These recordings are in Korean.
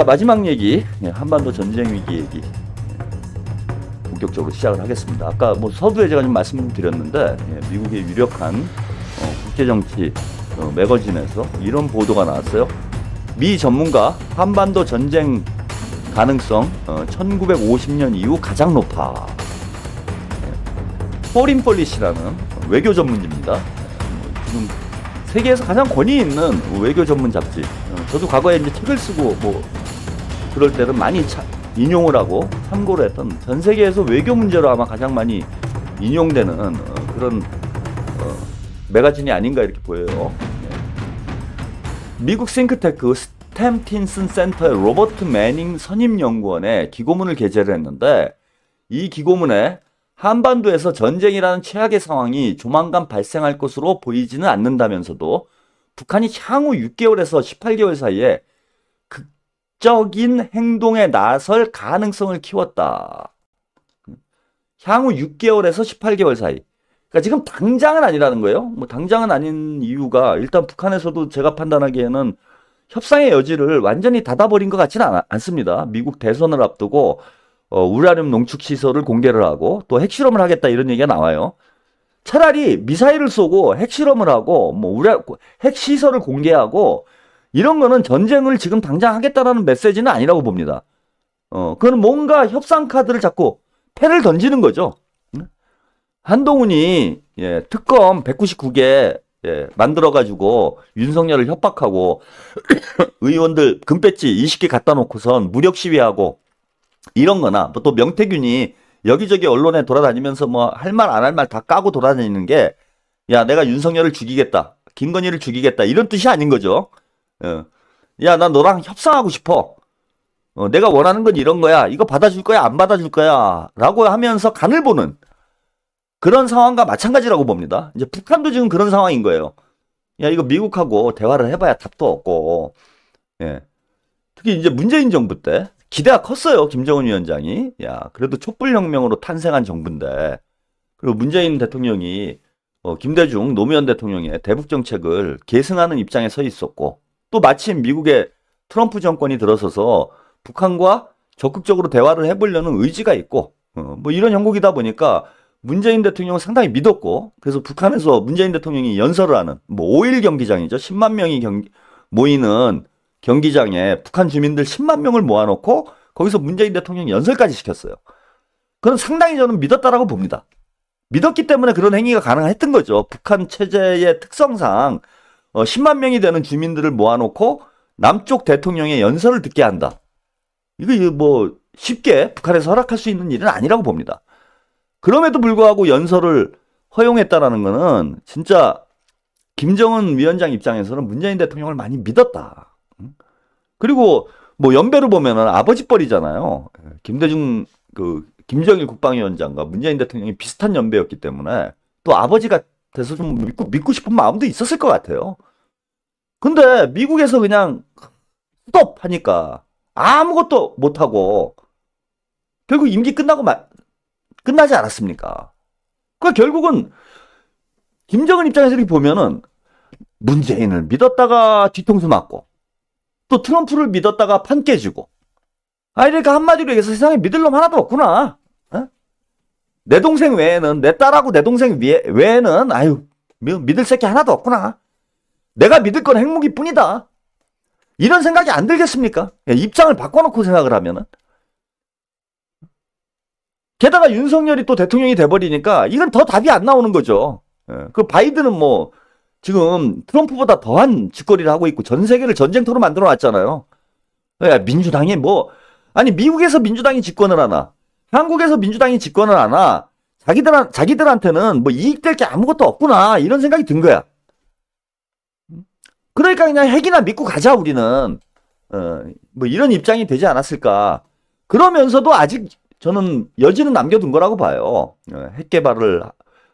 자 마지막 얘기 예, 한반도 전쟁 위기 얘기 예, 본격적으로 시작을 하겠습니다. 아까 뭐 서두에 제가 좀 말씀드렸는데 예, 미국의 유력한 어, 국제 정치 어, 매거진에서 이런 보도가 나왔어요. 미 전문가 한반도 전쟁 가능성 어, 1950년 이후 가장 높아. 포린 폴리시라는 외교 전문지입니다. 뭐 지금 세계에서 가장 권위 있는 외교 전문 잡지. 어, 저도 과거에 이제 책을 쓰고 뭐 그럴 때는 많이 차- 인용을 하고 참고를 했던 전 세계에서 외교 문제로 아마 가장 많이 인용되는 어, 그런 어, 매거진이 아닌가 이렇게 보여요. 네. 미국 싱크테크 스탬틴슨 센터의 로버트 매닝 선임 연구원에 기고문을 게재를 했는데 이 기고문에 한반도에서 전쟁이라는 최악의 상황이 조만간 발생할 것으로 보이지는 않는다면서도 북한이 향후 6개월에서 18개월 사이에 극 적인 행동에 나설 가능성을 키웠다. 향후 6개월에서 18개월 사이. 그러니까 지금 당장은 아니라는 거예요. 뭐 당장은 아닌 이유가 일단 북한에서도 제가 판단하기에는 협상의 여지를 완전히 닫아버린 것 같지는 않, 않습니다. 미국 대선을 앞두고 어, 우라늄 농축 시설을 공개를 하고 또 핵실험을 하겠다 이런 얘기가 나와요. 차라리 미사일을 쏘고 핵실험을 하고 뭐 우라 핵 시설을 공개하고 이런 거는 전쟁을 지금 당장 하겠다라는 메시지는 아니라고 봅니다. 어, 그건 뭔가 협상 카드를 잡고 패를 던지는 거죠. 응? 한동훈이 예, 특검 199개 예, 만들어가지고 윤석열을 협박하고 의원들 금배지 20개 갖다 놓고선 무력 시위하고 이런 거나 뭐 또 명태균이 여기저기 언론에 돌아다니면서 뭐 할 말 안 할 말 다 까고 돌아다니는 게 야 내가 윤석열을 죽이겠다 김건희를 죽이겠다 이런 뜻이 아닌 거죠. 어. 야 나 너랑 협상하고 싶어. 어, 내가 원하는 건 이런 거야. 이거 받아줄 거야 안 받아줄 거야 라고 하면서 간을 보는 그런 상황과 마찬가지라고 봅니다. 이제 북한도 지금 그런 상황인 거예요. 야 이거 미국하고 대화를 해봐야 답도 없고 예. 특히 이제 문재인 정부 때 기대가 컸어요. 김정은 위원장이. 야, 그래도 촛불혁명으로 탄생한 정부인데. 그리고 문재인 대통령이 어, 김대중 노무현 대통령의 대북 정책을 계승하는 입장에 서 있었고 또 마침 미국의 트럼프 정권이 들어서서 북한과 적극적으로 대화를 해보려는 의지가 있고 어, 뭐 이런 형국이다 보니까 문재인 대통령을 상당히 믿었고 그래서 북한에서 문재인 대통령이 연설을 하는 뭐 5일 경기장이죠. 10만 명이 경 모이는 경기장에 북한 주민들 10만 명을 모아놓고 거기서 문재인 대통령 연설까지 시켰어요. 그건 상당히 저는 믿었다라고 봅니다. 믿었기 때문에 그런 행위가 가능했던 거죠. 북한 체제의 특성상 어, 10만 명이 되는 주민들을 모아놓고 남쪽 대통령의 연설을 듣게 한다. 이거 뭐 쉽게 북한에서 허락할 수 있는 일은 아니라고 봅니다. 그럼에도 불구하고 연설을 허용했다라는 거는 진짜 김정은 위원장 입장에서는 문재인 대통령을 많이 믿었다. 그리고 뭐 연배로 보면은 아버지 뻘이잖아요. 김대중 그 김정일 국방위원장과 문재인 대통령이 비슷한 연배였기 때문에 또 아버지가 돼서 좀 믿고 믿고 싶은 마음도 있었을 것 같아요. 근데 미국에서 그냥 스톱 하니까 아무것도 못 하고 결국 임기 끝나고 마, 끝나지 않았습니까? 그 결국은 김정은 입장에서 이렇게 보면은 문재인을 믿었다가 뒤통수 맞고 또 트럼프를 믿었다가 판 깨지고. 아, 이러니까 한마디로 얘기해서 세상에 믿을 놈 하나도 없구나. 어? 내 동생 외에는, 내 딸하고 내 동생 외, 외에는, 아유, 미- 믿을 새끼 하나도 없구나. 내가 믿을 건 핵무기 뿐이다. 이런 생각이 안 들겠습니까? 예, 입장을 바꿔놓고 생각을 하면은. 게다가 윤석열이 또 대통령이 돼버리니까 이건 더 답이 안 나오는 거죠. 예, 그 바이든은 뭐, 지금 트럼프보다 더한 짓거리를 하고 있고 전 세계를 전쟁터로 만들어 놨잖아요. 야, 민주당이 뭐 아니 미국에서 민주당이 집권을 하나 한국에서 민주당이 집권을 하나 자기들 자기들한테는 뭐 이익될 게 아무것도 없구나 이런 생각이 든 거야. 그러니까 그냥 핵이나 믿고 가자 우리는 어, 뭐 이런 입장이 되지 않았을까. 그러면서도 아직 저는 여지는 남겨둔 거라고 봐요. 어, 핵 개발을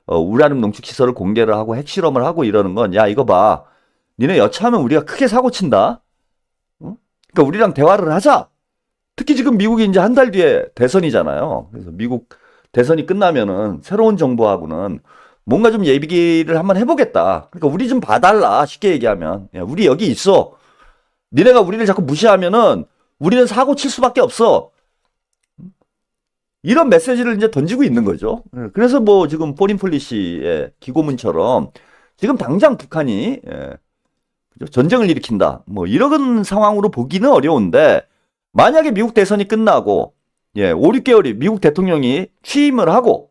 어, 우라늄 농축 시설을 공개를 하고 핵 실험을 하고 이러는 건, 야, 이거 봐. 니네 여차하면 우리가 크게 사고 친다. 어? 그러니까 우리랑 대화를 하자. 특히 지금 미국이 이제 한 달 뒤에 대선이잖아요. 그래서 미국 대선이 끝나면은 새로운 정부하고는 뭔가 좀 얘기를 한번 해보겠다. 그러니까 우리 좀 봐달라. 쉽게 얘기하면. 야, 우리 여기 있어. 니네가 우리를 자꾸 무시하면은 우리는 사고 칠 수밖에 없어. 이런 메시지를 이제 던지고 있는 거죠. 예, 그래서 뭐 지금 포린 폴리시의 기고문처럼 지금 당장 북한이 예? 전쟁을 일으킨다. 뭐 이런 상황으로 보기는 어려운데 만약에 미국 대선이 끝나고 예, 5, 6개월이 미국 대통령이 취임을 하고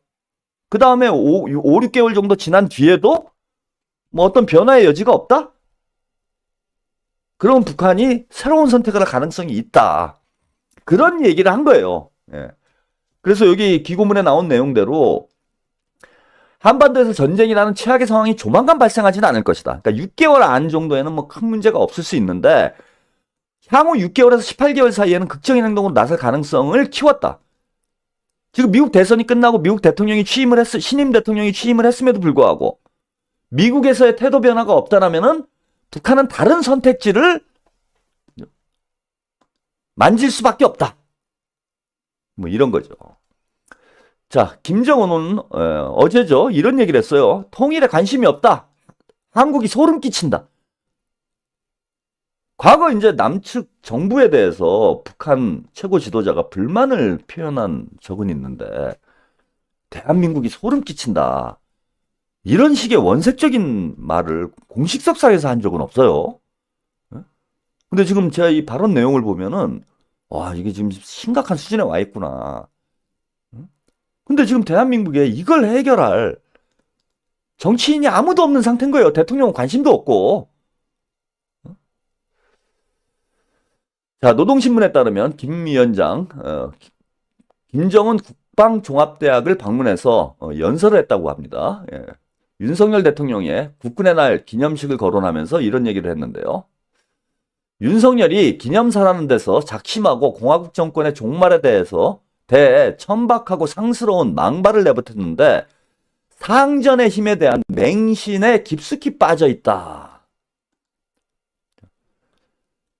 그 다음에 5, 5, 6개월 정도 지난 뒤에도 뭐 어떤 변화의 여지가 없다? 그럼 북한이 새로운 선택을 할 가능성이 있다. 그런 얘기를 한 거예요. 예. 그래서 여기 기고문에 나온 내용대로 한반도에서 전쟁이라는 최악의 상황이 조만간 발생하지는 않을 것이다. 그러니까 6개월 안 정도에는 뭐 큰 문제가 없을 수 있는데 향후 6개월에서 18개월 사이에는 극적인 행동으로 나설 가능성을 키웠다. 지금 미국 대선이 끝나고 미국 대통령이 취임을 했, 신임 대통령이 취임을 했음에도 불구하고 미국에서의 태도 변화가 없다라면은 북한은 다른 선택지를 만질 수밖에 없다. 뭐 이런 거죠. 자, 김정은은 어, 어제죠 이런 얘기를 했어요. 통일에 관심이 없다. 한국이 소름 끼친다. 과거 이제 남측 정부에 대해서 북한 최고 지도자가 불만을 표현한 적은 있는데 대한민국이 소름 끼친다. 이런 식의 원색적인 말을 공식석상에서 한 적은 없어요. 예? 근데 지금 제가 이 발언 내용을 보면은 와 이게 지금 심각한 수준에 와 있구나. 응? 근데 지금 대한민국에 이걸 해결할 정치인이 아무도 없는 상태인 거예요. 대통령은 관심도 없고. 자, 노동신문에 따르면 김 위원장, 어, 김정은 국방종합대학을 방문해서 어, 연설을 했다고 합니다. 예. 윤석열 대통령의 국군의 날 기념식을 거론하면서 이런 얘기를 했는데요. 윤석열이 기념사라는 데서 작심하고 공화국 정권의 종말에 대해서 대해 천박하고 상스러운 망발을 내뱉었는데 상전의 힘에 대한 맹신에 깊숙이 빠져 있다.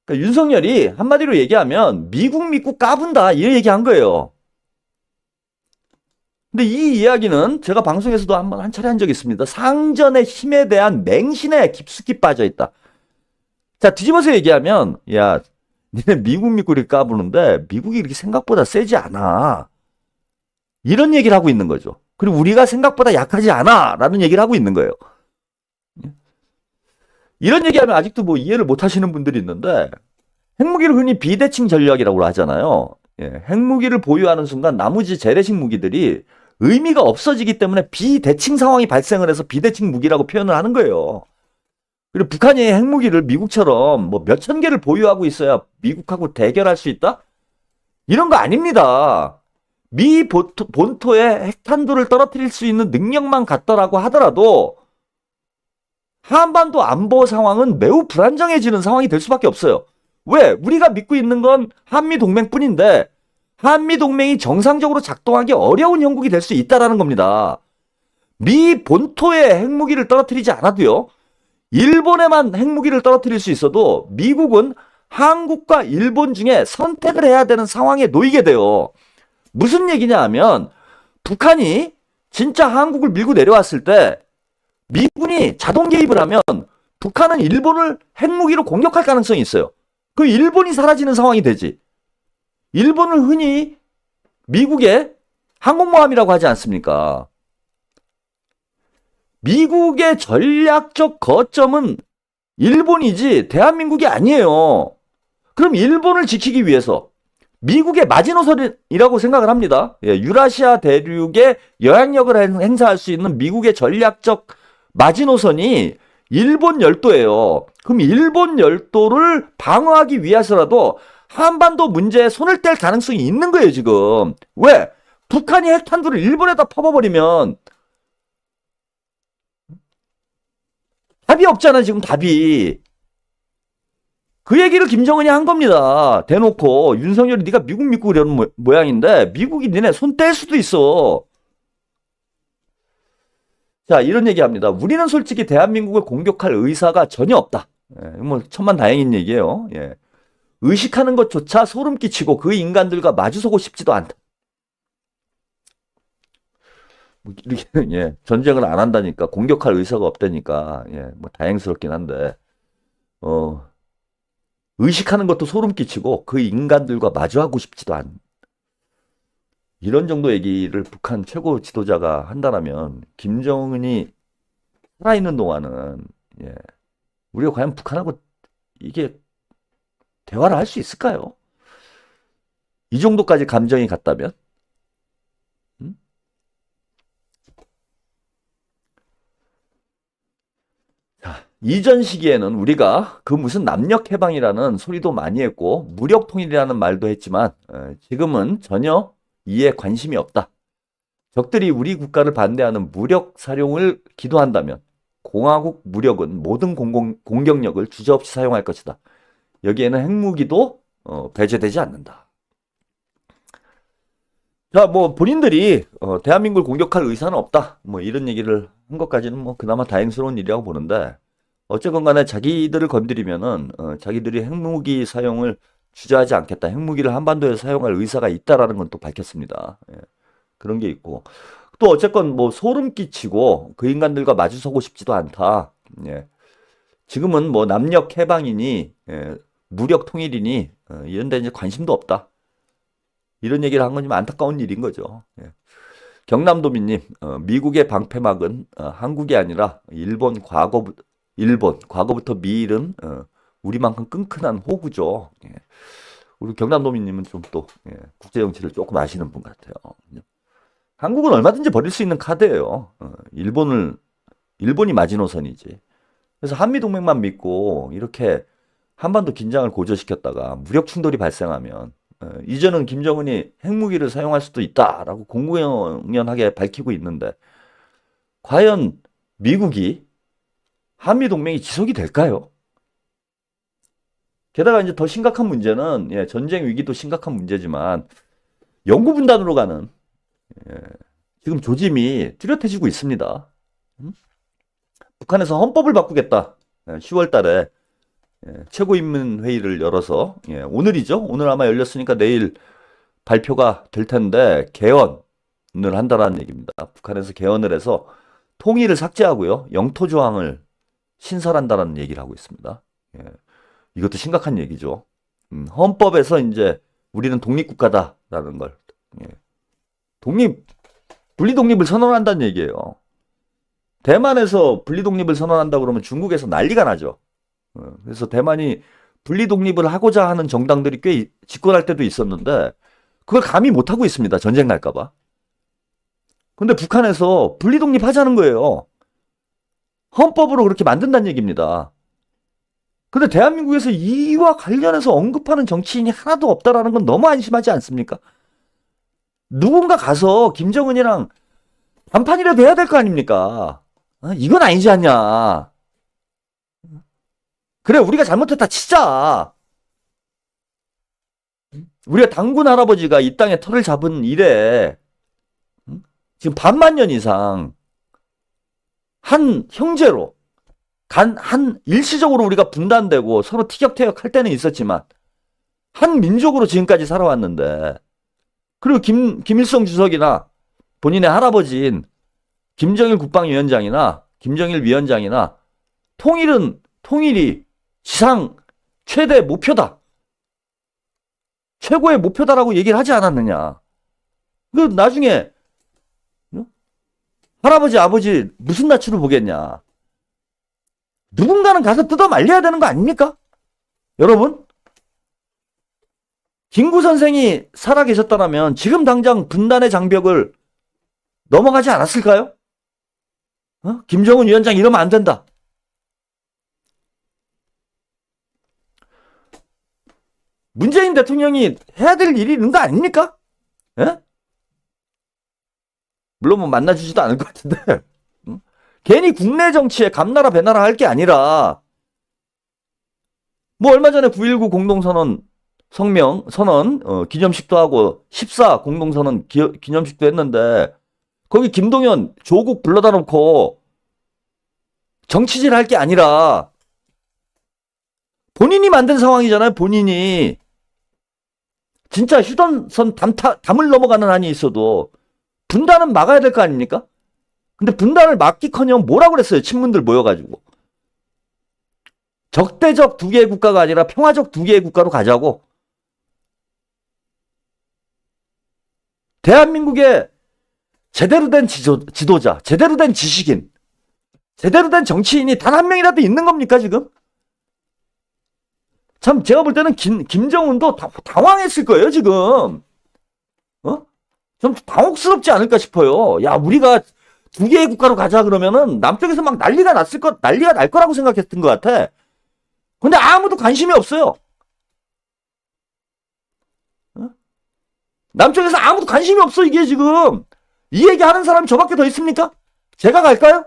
그러니까 윤석열이 한마디로 얘기하면 미국 믿고 까분다 이 얘기한 거예요. 근데 이 이야기는 제가 방송에서도 한 번 한 차례 한 적이 있습니다. 상전의 힘에 대한 맹신에 깊숙이 빠져 있다. 자, 뒤집어서 얘기하면, 야, 니네 미국 믿고 이렇게 까부는데, 미국이 이렇게 생각보다 세지 않아. 이런 얘기를 하고 있는 거죠. 그리고 우리가 생각보다 약하지 않아. 라는 얘기를 하고 있는 거예요. 이런 얘기하면 아직도 뭐 이해를 못 하시는 분들이 있는데, 핵무기를 흔히 비대칭 전략이라고 하잖아요. 예, 핵무기를 보유하는 순간 나머지 재래식 무기들이 의미가 없어지기 때문에 비대칭 상황이 발생을 해서 비대칭 무기라고 표현을 하는 거예요. 그리고 북한이 핵무기를 미국처럼 뭐 몇 천 개를 보유하고 있어야 미국하고 대결할 수 있다? 이런 거 아닙니다. 미 본토, 의 핵탄두를 떨어뜨릴 수 있는 능력만 갖더라고 하더라도 한반도 안보 상황은 매우 불안정해지는 상황이 될 수밖에 없어요. 왜? 우리가 믿고 있는 건 한미 동맹뿐인데 한미 동맹이 정상적으로 작동하기 어려운 형국이 될 수 있다라는 겁니다. 미 본토에 핵무기를 떨어뜨리지 않아도요. 일본에만 핵무기를 떨어뜨릴 수 있어도 미국은 한국과 일본 중에 선택을 해야 되는 상황에 놓이게 돼요. 무슨 얘기냐 하면 북한이 진짜 한국을 밀고 내려왔을 때 미군이 자동 개입을 하면 북한은 일본을 핵무기로 공격할 가능성이 있어요. 그 일본이 사라지는 상황이 되지. 일본을 흔히 미국의 항공모함이라고 하지 않습니까? 미국의 전략적 거점은 일본이지 대한민국이 아니에요. 그럼 일본을 지키기 위해서 미국의 마지노선이라고 생각을 합니다. 예, 유라시아 대륙에 영향력을 행사할 수 있는 미국의 전략적 마지노선이 일본 열도예요. 그럼 일본 열도를 방어하기 위해서라도 한반도 문제에 손을 뗄 가능성이 있는 거예요, 지금. 왜? 북한이 핵탄두를 일본에다 퍼버버리면 답이 없잖아, 지금 답이. 그 얘기를 김정은이 한 겁니다. 대놓고 윤석열이 네가 미국 믿고 그러는 모양인데 미국이 니네 손 뗄 수도 있어. 자, 이런 얘기합니다. 우리는 솔직히 대한민국을 공격할 의사가 전혀 없다. 예, 뭐 천만 다행인 얘기예요. 예. 의식하는 것조차 소름 끼치고 그 인간들과 마주서고 싶지도 않다. 뭐 이렇게 예, 전쟁을 안 한다니까 공격할 의사가 없다니까 예, 뭐 다행스럽긴 한데 어 의식하는 것도 소름 끼치고 그 인간들과 마주하고 싶지도 않은 이런 정도 얘기를 북한 최고 지도자가 한다라면 김정은이 살아있는 동안은 예, 우리가 과연 북한하고 이게 대화를 할 수 있을까요? 이 정도까지 감정이 갔다면? 음? 자, 이전 시기에는 우리가 그 무슨 남녘 해방이라는 소리도 많이 했고 무력 통일이라는 말도 했지만 어, 지금은 전혀 이에 관심이 없다. 적들이 우리 국가를 반대하는 무력 사용을 기도한다면 공화국 무력은 모든 공공, 공격력을 주저없이 사용할 것이다. 여기에는 핵무기도 어, 배제되지 않는다. 자, 뭐 본인들이 어, 대한민국을 공격할 의사는 없다. 뭐 이런 얘기를 한 것까지는 뭐 그나마 다행스러운 일이라고 보는데 어쨌건 간에 자기들을 건드리면은 어, 자기들이 핵무기 사용을 주저하지 않겠다. 핵무기를 한반도에 사용할 의사가 있다라는 건 또 밝혔습니다. 예, 그런 게 있고 또 어쨌건 뭐 소름 끼치고 그 인간들과 마주서고 싶지도 않다. 예. 지금은 뭐 남녘 해방이니 예, 무력 통일이니 어, 이런 데 이제 관심도 없다. 이런 얘기를 한 건 좀 안타까운 일인 거죠. 예. 경남도민님, 어, 미국의 방패막은 어, 한국이 아니라 일본 과거 일본 과거부터 미일은 어, 우리만큼 끈끈한 호구죠. 예. 우리 경남도민님은 좀또 예, 국제 정치를 조금 아시는 분 같아요. 한국은 얼마든지 버릴 수 있는 카드예요. 어, 일본을 일본이 마지노선이지. 그래서 한미 동맹만 믿고 이렇게 한반도 긴장을 고조시켰다가 무력 충돌이 발생하면 어, 이제는 김정은이 핵무기를 사용할 수도 있다라고 공공연하게 밝히고 있는데 과연 미국이 한미 동맹이 지속이 될까요? 게다가 이제 더 심각한 문제는 예, 전쟁 위기도 심각한 문제지만 영구 분단으로 가는 예, 지금 조짐이 뚜렷해지고 있습니다. 음? 북한에서 헌법을 바꾸겠다. 10월 달에 예, 최고인민회의를 열어서 예, 오늘이죠. 오늘 아마 열렸으니까 내일 발표가 될 텐데 개헌을 한다라는 얘기입니다. 북한에서 개헌을 해서 통일을 삭제하고요. 영토 조항을 신설한다라는 얘기를 하고 있습니다. 예, 이것도 심각한 얘기죠. 음, 헌법에서 이제 우리는 독립국가다라는 걸 예, 독립 분리 독립을 선언한다는 얘기예요. 대만에서 분리 독립을 선언한다 그러면 중국에서 난리가 나죠. 어, 그래서 대만이 분리 독립을 하고자 하는 정당들이 꽤 집권할 때도 있었는데 그걸 감히 못 하고 있습니다. 전쟁 날까봐. 근데 북한에서 분리 독립하자는 거예요. 헌법으로 그렇게 만든다는 얘기입니다. 근데 대한민국에서 이와 관련해서 언급하는 정치인이 하나도 없다라는 건 너무 안심하지 않습니까? 누군가 가서 김정은이랑 단판이라도 해야 될 거 아닙니까? 어? 이건 아니지 않냐. 그래, 우리가 잘못했다 치자. 우리가 당군 할아버지가 이 땅에 털을 잡은 이래 지금 반만 년 이상 한 형제로 간, 한 일시적으로 우리가 분단되고 서로 티격태격 할 때는 있었지만 한 민족으로 지금까지 살아왔는데 그리고 김, 김일성 주석이나 본인의 할아버지인 김정일 국방위원장이나 김정일 위원장이나 통일은 통일이 지상 최대 목표다. 최고의 목표다라고 얘기를 하지 않았느냐. 그 나중에 어? 할아버지 아버지 무슨 낯으로 보겠냐. 누군가는 가서 뜯어 말려야 되는 거 아닙니까? 여러분? 김구 선생이 살아 계셨다면 지금 당장 분단의 장벽을 넘어가지 않았을까요? 어? 김정은 위원장 이러면 안 된다. 문재인 대통령이 해야 될 일이 있는 거 아닙니까? 예? 물론 뭐 만나주지도 않을 것 같은데. 응? 괜히 국내 정치에 감나라 배나라 할 게 아니라 뭐 얼마 전에 9.19 공동선언 성명 선언 어, 기념식도 하고 14 공동선언 기, 기념식도 했는데 거기 김동연 조국 불러다 놓고 정치질 할 게 아니라 본인이 만든 상황이잖아요. 본인이 진짜 휴전선 담타, 담을 넘어가는 한이 있어도 분단은 막아야 될 거 아닙니까? 근데 분단을 막기커녕 뭐라 그랬어요? 친문들 모여가지고 적대적 두 개의 국가가 아니라 평화적 두 개의 국가로 가자고. 대한민국의 제대로 된 지도, 지도자, 제대로 된 지식인, 제대로 된 정치인이 단 한 명이라도 있는 겁니까, 지금? 참, 제가 볼 때는 김, 김정은도 다, 당황했을 거예요, 지금. 어? 좀 당혹스럽지 않을까 싶어요. 야, 우리가 두 개의 국가로 가자 그러면은 남쪽에서 막 난리가 났을 것, 난리가 날 거라고 생각했던 것 같아. 근데 아무도 관심이 없어요. 어? 남쪽에서 아무도 관심이 없어, 이게 지금. 이 얘기 하는 사람이 저밖에 더 있습니까? 제가 갈까요?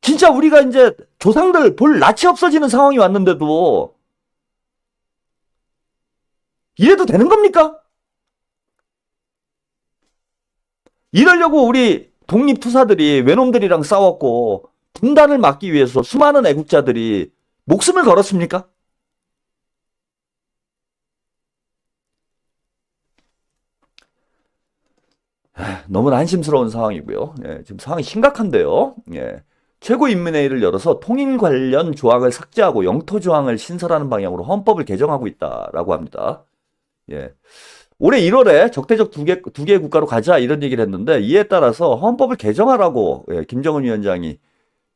진짜 우리가 이제 조상들 볼 낯이 없어지는 상황이 왔는데도 이래도 되는 겁니까? 이러려고 우리 독립투사들이 외놈들이랑 싸웠고 분단을 막기 위해서 수많은 애국자들이 목숨을 걸었습니까? 아, 너무나 한심스러운 상황이고요. 예, 지금 상황이 심각한데요. 예. 최고인민회의를 열어서 통일 관련 조항을 삭제하고 영토 조항을 신설하는 방향으로 헌법을 개정하고 있다라고 합니다. 예. 올해 1월에 적대적 두 개, 두 개의 국가로 가자 이런 얘기를 했는데 이에 따라서 헌법을 개정하라고 예, 김정은 위원장이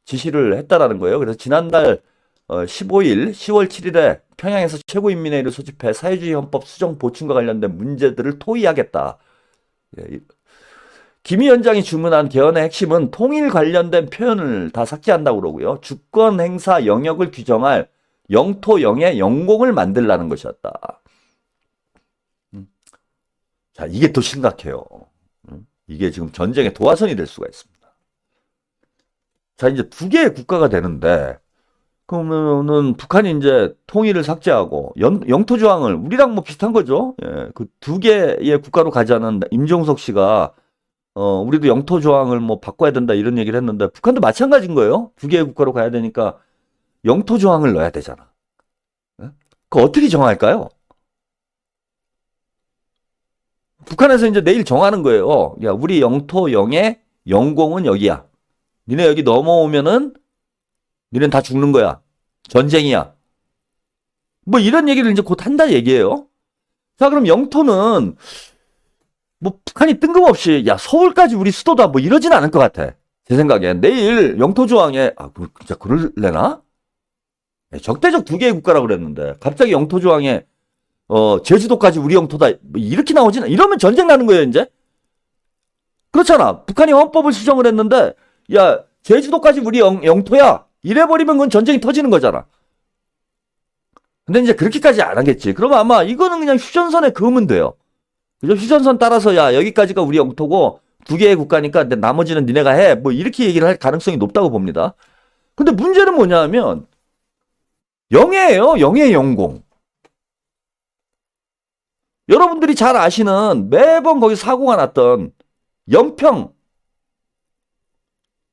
지시를 했다라는 거예요. 그래서 지난달 어, 15일, 10월 7일에 평양에서 최고인민회의를 소집해 사회주의 헌법 수정 보충과 관련된 문제들을 토의하겠다. 예, 이- 김 위원장이 주문한 개헌의 핵심은 통일 관련된 표현을 다 삭제한다고 그러고요. 주권 행사 영역을 규정할 영토 영의 영공을 만들라는 것이었다. 음. 자, 이게 더 심각해요. 음. 이게 지금 전쟁의 도화선이 될 수가 있습니다. 자, 이제 두 개의 국가가 되는데, 그러면은 북한이 이제 통일을 삭제하고 연- 영토 조항을 우리랑 뭐 비슷한 거죠. 예, 그 두 개의 국가로 가자는 임종석 씨가 어, 우리도 영토 조항을 뭐 바꿔야 된다 이런 얘기를 했는데 북한도 마찬가지인 거예요. 두 개의 국가로 가야 되니까 영토 조항을 넣어야 되잖아. 예? 그 어떻게 정할까요? 북한에서 이제 내일 정하는 거예요. 야, 우리 영토 영의 영공은 여기야. 니네 여기 넘어오면은 니넨 다 죽는 거야. 전쟁이야. 뭐 이런 얘기를 이제 곧 한다 얘기예요. 자, 그럼 영토는 뭐 북한이 뜬금없이 야 서울까지 우리 수도다 뭐 이러진 않을 것 같아. 제 생각엔 내일 영토 조항에 아 그- 진짜 그럴래나? 예, 적대적 두 개의 국가라고 그랬는데 갑자기 영토 조항에 어 제주도까지 우리 영토다 뭐 이렇게 나오진 이러면 전쟁 나는 거예요 이제. 그렇잖아. 북한이 헌법을 수정을 했는데 야 제주도까지 우리 영, 영토야 이래 버리면 그건 전쟁이 터지는 거잖아. 근데 이제 그렇게까지 안 하겠지. 그러면 아마 이거는 그냥 휴전선에 그으면 돼요. 그죠? 휴전선 따라서 야 여기까지가 우리 영토고 두 개의 국가니까 근데 나머지는 니네가 해. 뭐 이렇게 얘기를 할 가능성이 높다고 봅니다. 근데 문제는 뭐냐면 영해예요. 영해 영공. 여러분들이 잘 아시는 매번 거기 사고가 났던 연평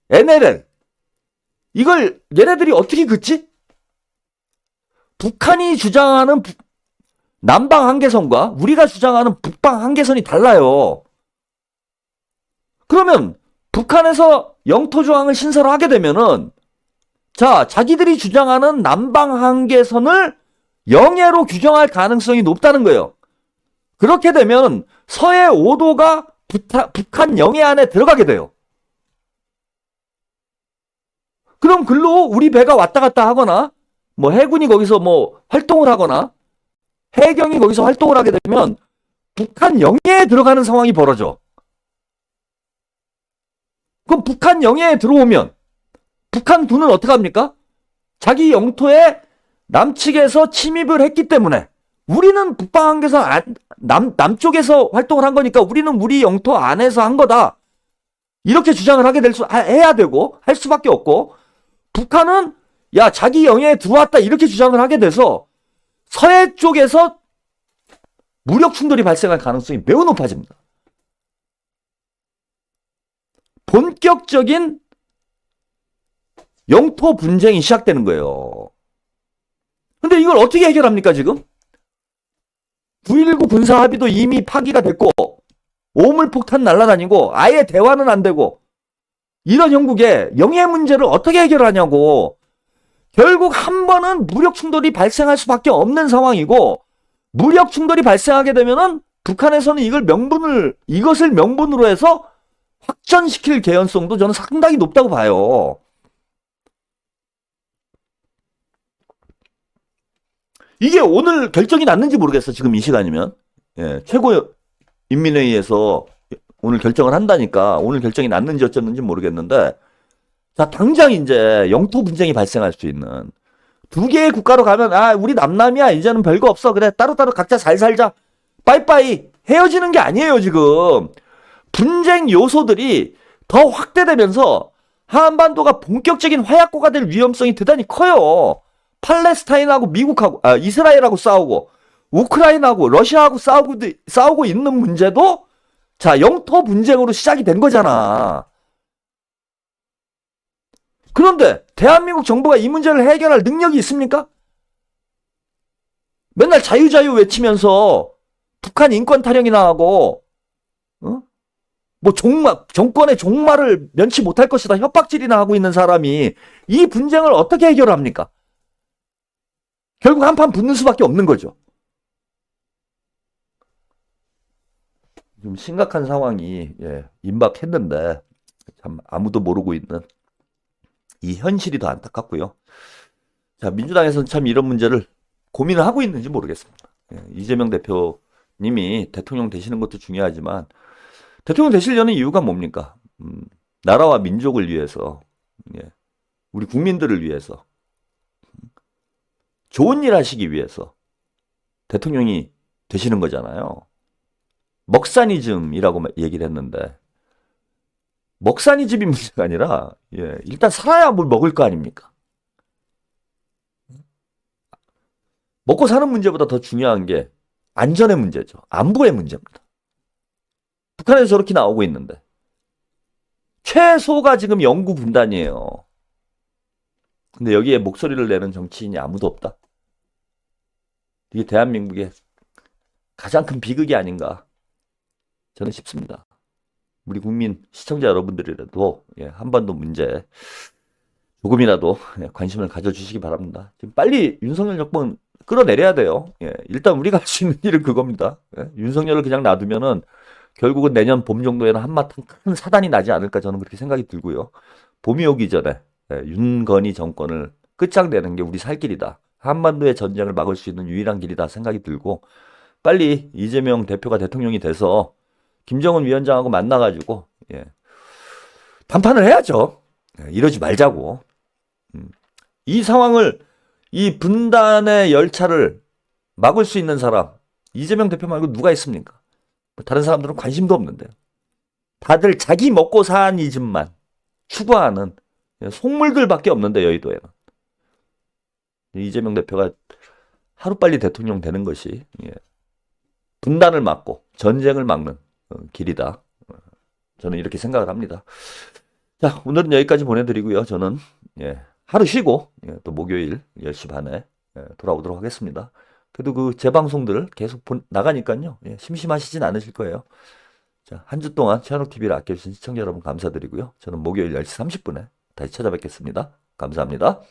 NLL 이걸 얘네들이 어떻게 긋지? 북한이 주장하는 부- 남방 한계선과 우리가 주장하는 북방 한계선이 달라요. 그러면 북한에서 영토 조항을 신설하게 되면은 자, 자기들이 주장하는 남방 한계선을 영해로 규정할 가능성이 높다는 거예요. 그렇게 되면 서해 5도가 북한 영해 안에 들어가게 돼요. 그럼 글로 우리 배가 왔다 갔다 하거나 뭐 해군이 거기서 뭐 활동을 하거나 해경이 거기서 활동을 하게 되면 북한 영해에 들어가는 상황이 벌어져. 그럼 북한 영해에 들어오면 북한 군은 어떻게 합니까? 자기 영토에 남측에서 침입을 했기 때문에 우리는 북방 한계선 안- 남, 남쪽에서 활동을 한 거니까 우리는 우리 영토 안에서 한 거다. 이렇게 주장을 하게 될 수, 하- 해야 되고, 할 수밖에 없고, 북한은, 야, 자기 영해에 들어왔다. 이렇게 주장을 하게 돼서, 서해 쪽에서 무력 충돌이 발생할 가능성이 매우 높아집니다. 본격적인 영토 분쟁이 시작되는 거예요. 근데 이걸 어떻게 해결합니까, 지금? 9.19 군사 합의도 이미 파기가 됐고, 오물폭탄 날라다니고, 아예 대화는 안 되고, 이런 형국에 영해 문제를 어떻게 해결하냐고. 결국 한 번은 무력 충돌이 발생할 수밖에 없는 상황이고 무력 충돌이 발생하게 되면은 북한에서는 이걸 명분을 이것을 명분으로 해서 확전시킬 개연성도 저는 상당히 높다고 봐요. 이게 오늘 결정이 났는지 모르겠어. 지금 이 시간이면. 예, 최고 인민회의에서 오늘 결정을 한다니까 오늘 결정이 났는지 어쨌는지 모르겠는데 자, 당장 이제 영토 분쟁이 발생할 수 있는 두 개의 국가로 가면 아, 우리 남남이야. 이제는 별거 없어. 그래. 따로따로 각자 잘 살자. 빠이빠이. 헤어지는 게 아니에요, 지금. 분쟁 요소들이 더 확대되면서 한반도가 본격적인 화약고가 될 위험성이 대단히 커요. 팔레스타인하고 미국하고 아, 이스라엘하고 싸우고 우크라이나하고 러시아하고 싸우고 싸우고 있는 문제도 자, 영토 분쟁으로 시작이 된 거잖아. 그런데 대한민국 정부가 이 문제를 해결할 능력이 있습니까? 맨날 자유자유 외치면서 북한 인권 타령이나 하고 어? 뭐 종말 정권의 종말을 면치 못할 것이다 협박질이나 하고 있는 사람이 이 분쟁을 어떻게 해결합니까? 결국 한판 붙는 수밖에 없는 거죠. 좀 심각한 상황이 예, 임박했는데 참 아무도 모르고 있는 이 현실이 더 안타깝고요. 자, 민주당에서는 참 이런 문제를 고민을 하고 있는지 모르겠습니다. 예, 이재명 대표님이 대통령 되시는 것도 중요하지만 대통령 되시려는 이유가 뭡니까? 음, 나라와 민족을 위해서, 예, 우리 국민들을 위해서, 좋은 일 하시기 위해서 대통령이 되시는 거잖아요. 먹사니즘이라고 얘기를 했는데 먹사니즘이 문제가 아니라 예, 일단 살아야 뭘 먹을 거 아닙니까? 먹고 사는 문제보다 더 중요한 게 안전의 문제죠. 안보의 문제입니다. 북한에서 저렇게 나오고 있는데 최소가 지금 영구 분단이에요. 근데 여기에 목소리를 내는 정치인이 아무도 없다. 이게 대한민국의 가장 큰 비극이 아닌가 저는 싶습니다. 우리 국민 시청자 여러분들이라도 예, 한반도 문제 조금이라도 예, 관심을 가져주시기 바랍니다. 지금 빨리 윤석열 정권 끌어내려야 돼요. 예, 일단 우리가 할 수 있는 일은 그겁니다. 예, 윤석열을 그냥 놔두면은 결국은 내년 봄 정도에는 한마탄 큰 사단이 나지 않을까 저는 그렇게 생각이 들고요. 봄이 오기 전에 예, 윤건희 정권을 끝장내는 게 우리 살 길이다. 한반도의 전쟁을 막을 수 있는 유일한 길이다 생각이 들고 빨리 이재명 대표가 대통령이 돼서 김정은 위원장하고 만나가지고 예.谈판을 해야죠. 예, 이러지 말자고. 음. 이 상황을 이 분단의 열차를 막을 수 있는 사람 이재명 대표 말고 누가 있습니까? 뭐 다른 사람들은 관심도 없는데 다들 자기 먹고 산 이즘만 추구하는 예, 속물들밖에 없는데 여의도에는 이재명 대표가 하루빨리 대통령 되는 것이 예. 분단을 막고 전쟁을 막는 어, 길이다. 어, 저는 이렇게 생각을 합니다. 자, 오늘은 여기까지 보내드리고요. 저는 예, 하루 쉬고 예, 또 목요일 10시 반에 예, 돌아오도록 하겠습니다. 그래도 그 재방송들 계속 본, 나가니까요. 예, 심심하시진 않으실 거예요. 자, 한 주 동안 최한옥 TV를 아껴주신 시청자 여러분 감사드리고요. 저는 목요일 10시 30분에 다시 찾아뵙겠습니다. 감사합니다.